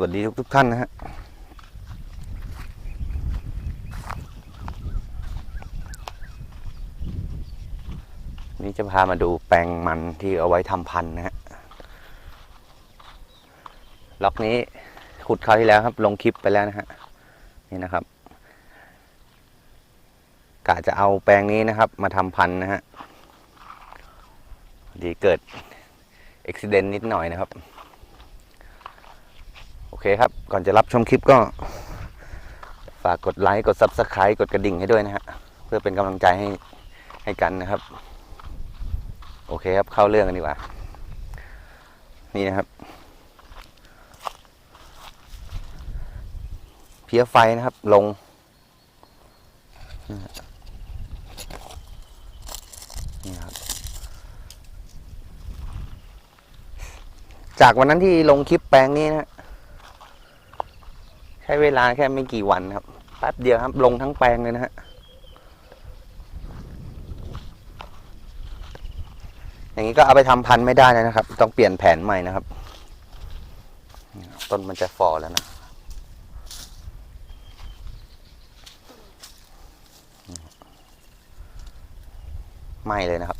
วัสดีทุกทุกท่านนะฮะนี่จะพามาดูแปลงมันที่เอาไว้ทำพันธุ์นะฮะล็อกนี้ขุดคราวที่แล้วครับ ลงคลิปไปแล้วนะฮะนี่นะครับกะจะเอาแปลงนี้นะครับ มาทำพันธุ์นะฮะพอดีเกิดอุบิเหตุนิดหน่อยนะครับ เคครับ ก่อนจะรับชมคลิปก็ ฝากกดไลค์ กด Subscribe กดกระดิ่งให้ด้วยนะฮะ เพื่อเป็นกำลังใจให้ให้กันนะครับ โอเคครับ เข้าเรื่องกันดีกว่า นี่นะครับ เพี้ยไฟนะครับ ลง นี่ครับ จากวันนั้นที่ลงคลิปแปลงนี้นะ ช้เวลาแค่ไม่กี่วันครับแป๊บเดียวครับ ลงทั้งแปลงเลยนะฮะอย่างนี้ก็เอาไปทำพันธุ์ไม่ได้นะครับ ต้องเปลี่ยนแผนใหม่นะครับ ต้นมันจะฟอแล้วนะไหม่เลยนะครับ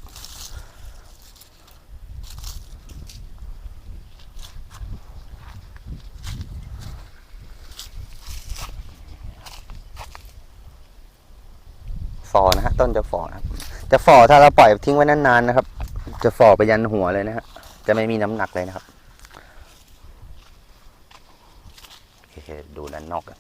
ฟอนะฮะต้นจะฟอนะจะฟอถ้าเราปล่อยทิ้งไว้นานๆนะครับ จะฟอไปยันหัวเลยนะฮะจะไม่มีน้ำหนักเลยนะครับดูด้านนอกกัน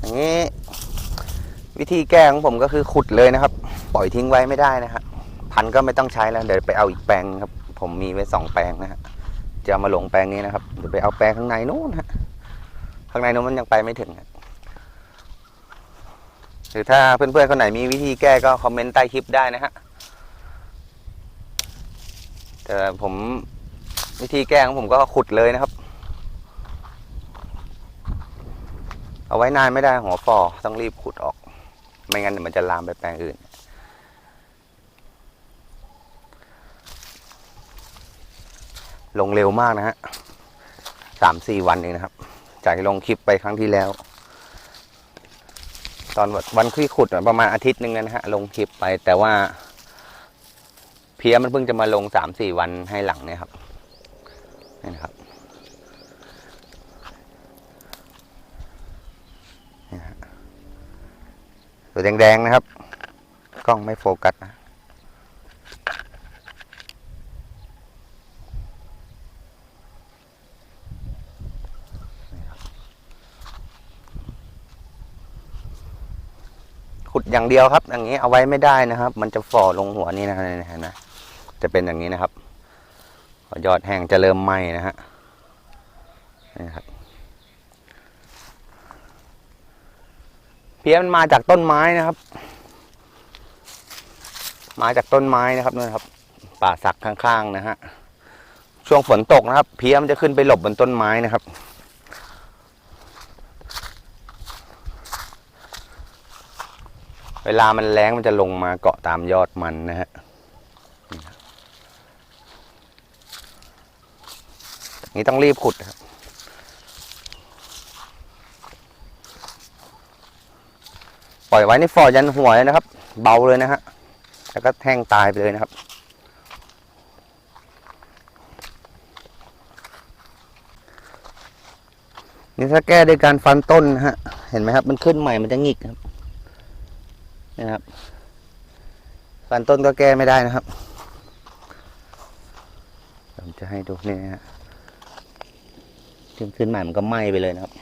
อย่างนี้ วิธีแก้ของผมก็คือขุดเลยนะครับ ปล่อยทิ้งไว้ไม่ได้นะครับ พันก็ไม่ต้องใช้แล้วเดี๋ยวไปเอาอีกแปลงครับ ผมมีไว้สองแปลงนะฮะจะเอามาลงแปลงนี้นะครับเดี๋ยวไปเอาแปลงข้างในนู้นฮะข้างในนู้นมันยังไปไม่ถึงหรือถ้าเพื่อนๆคนไหนมีวิธีแก้ก็คอมเมนต์ใต้คลิปได้นะฮะแต่ผมวิธีแก้ของผมก็ขุดเลยนะครับ เอาไว้นานไม่ได้หัวฟอต้องรีบขุดออก ไม่งั้นมันจะลามไปแปลงอื่น ลงเร็วมากนะฮะสามสี่วันเองนะครับ จากลงคลิปไปครั้งที่แล้ว ตอนวันที่ขุดประมาณอาทิตย์หนึ่งนะฮะลงคลิปไปแต่ว่า เพียมันเพิ่งจะมาลงสามสี่วันให้หลังเนี่ยครับนี่นะครับตัวแดงๆนะครับ กล้องไม่โฟกัสนะ ขุดอย่างเดียวครับ อย่างนี้เอาไว้ไม่ได้นะครับ มันจะฝ่อลงหัวนี่นะเห็นไหมจะเป็นอย่างนี้นะครับยอดแห้งจะเริ่มไหม้นะฮะนี่ครับเพี้ยมันมาจากต้นไม้นะครับ มาจากต้นไม้นะครับนู่ครับ ป่าสักข้างๆนะฮะช่วงฝนตกนะครับ เพี้ยมันจะขึ้นไปหลบบนต้นไม้นะครับ เวลามันแรงมันจะลงมาเกาะตามยอดมันนะฮะนี่ต้องรีบขุดครับปล่อยไว้ในฟอยันหัวเลยนะครับ เบาเลยนะฮะแล้วก็แห้งตายไปเลยนะครับ นี่ถ้าแก้ด้วยการฟันต้นนะฮะ เห็นไหมครับ มันขึ้นใหม่มันจะหงิกครับ นะครับฟันต้นก็แก้ไม่ได้นะครับผมจะให้ดูนี่นะฮะที่มันขึ้นใหม่มันก็ไหม้ไปเลยนะครับ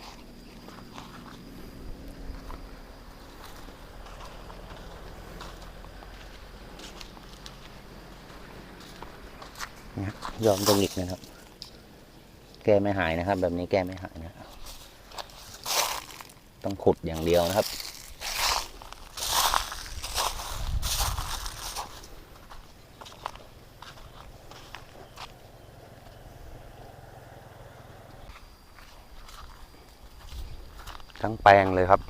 ยยอมตรงอีกนะครับ แก้ไม่หายนะครับ แบบนี้แก้ไม่หายนะ ต้องขุดอย่างเดียวนะครับ ทั้งแปลงเลยครับ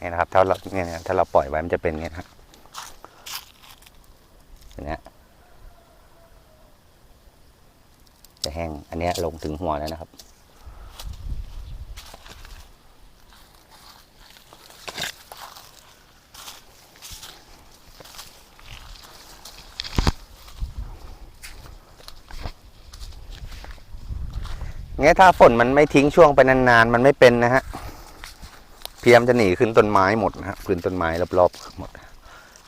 นี่นะครับ ถ้าเราเนี่ยถ้าเราปล่อยไว้มันจะเป็นเงี้ยครับเนี่ยจะแห้ง อันนี้ลงถึงหัวแล้วนะครับ งี้ถ้าฝนมันไม่ทิ้งช่วงไปนานๆ มันไม่เป็นนะฮะ เพียมจะหนีขึ้นต้นไม้หมดนะฮะขึ้นต้นไม้รอบๆหมด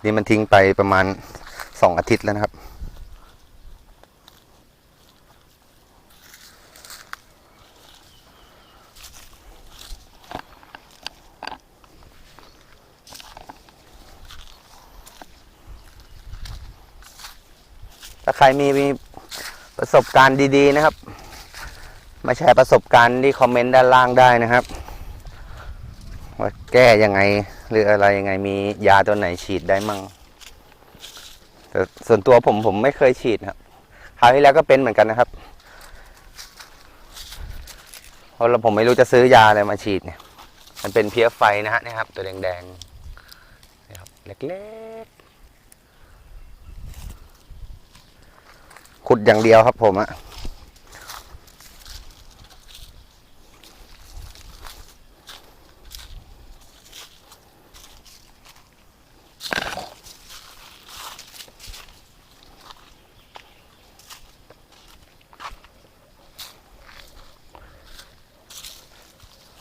นี่มันทิ้งไปประมาณสองอาทิตย์แล้วนะครับ ถ้าใครมีมีประสบการณ์ดี ๆ นะครับ มาแชร์ประสบการณ์ที่คอมเมนต์ด้านล่างได้นะครับ ว่าแก้ยังไงหรืออะไรยังไงมียาตัวไหนฉีดได้มั่งแต่ส่วนตัวผมผมไม่เคยฉีดครับคราวที่แล้วก็เป็นเหมือนกันนะครับเพราะเราผมไม่รู้จะซื้อยาอะไรมาฉีดเนี่ย มันเป็นเพี้ยไฟนะฮะนี่ครับ ตัวแดงๆนะครับเล็กๆขุดอย่างเดียวครับผมอะ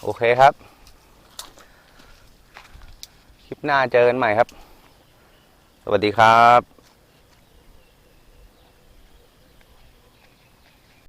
โอเคครับ คลิปหน้าเจอกันใหม่ครับ สวัสดีครับ